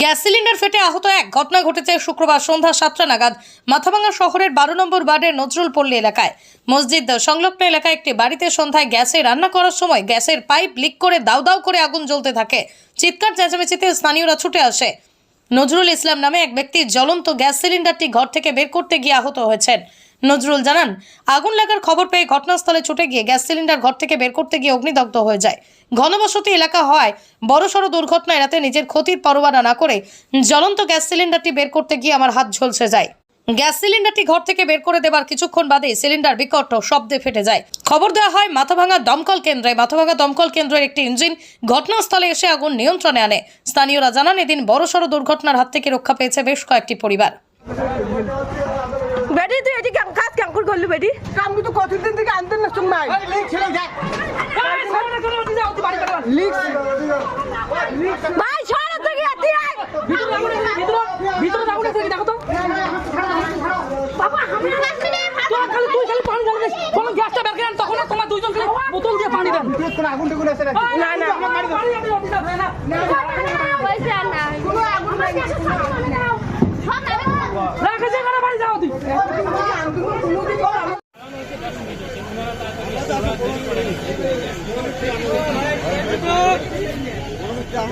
Gas cylinder ফেটে আহত এক ঘটনা ঘটেছে শুক্রবার সন্ধ্যা সাতটা নাগাদ মাথাভাঙ্গা শহরের বারো নম্বর ওয়ার্ডের নজরুল পল্লী এলাকায়। মসজিদ সংলগ্ন এলাকায় একটি বাড়িতে সন্ধ্যায় গ্যাসে রান্না করার সময় গ্যাসের পাইপ লিক করে দাউ দাউ করে আগুন জ্বলতে থাকে। চিৎকার চেঁচামেচিতে স্থানীয়রা ছুটে আসে। নজরুল ইসলাম নামে এক ব্যক্তি জ্বলন্ত গ্যাস সিলিন্ডারটি ঘর থেকে বের করতে গিয়ে আহত হয়েছেন। নজরুল জানান, আগুন লাগার খবর পেয়ে ঘটনাস্থলে ছুটে গিয়ে গ্যাস সিলিন্ডার ঘর থেকে বের করতে গিয়ে অগ্নিদগ্ধ হয়ে যায়। ঘনবসতি এলাকা হওয়ায় বড়সড় দুর্ঘটনা এড়াতে নিজের ক্ষতির পরোয়ানা না করে জ্বলন্ত গ্যাস সিলিন্ডারটি বের করতে গিয়ে আমার হাত ঝলসে যায়। গ্যাস সিলিন্ডারটি ঘর থেকে বের করে দেবার কিছুক্ষণ বাদে সিলিন্ডার বিকট শব্দে ফেটে যায়। খবর দেওয়া হয়, মাথাভাঙা দমকল কেন্দ্রে, মাথাভাঙা দমকল কেন্দ্রের একটি ইঞ্জিন ঘটনাস্থলে এসে আগুন নিয়ন্ত্রণে আনে। স্থানীয়রা জানান, এদিন বড়সড় দুর্ঘটনার হাত থেকে রক্ষা পেয়েছে বেশ কয়েকটি পরিবার। করে করলি বেটি আমি তো কতদিন থেকে আনতেন না সময় লিক ছিল দেখ লিক ভাই ছড়া থেকে আতি আয় ভিতরে আগুন আছে দেখো তো বাবা আমি লাগছে রে তোরা খালি তুই খালি পানি ঢালবে কোন গ্যাসটা বের করেন তখন না তোমার দুইজন খালি বোতল দিয়ে পানি দেন কোন আগুন টাগুন আছে নাকি না না পয়সা না কোনো আগুন নাই রাখে যে করে বাড়ি যাও তুই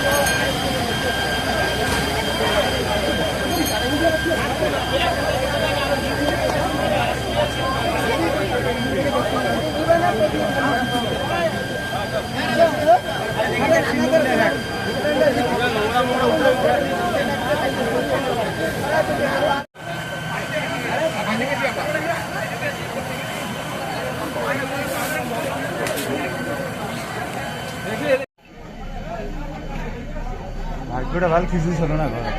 Thank ভাগ্যটা ভালো কিছু ছিল না ঘরে।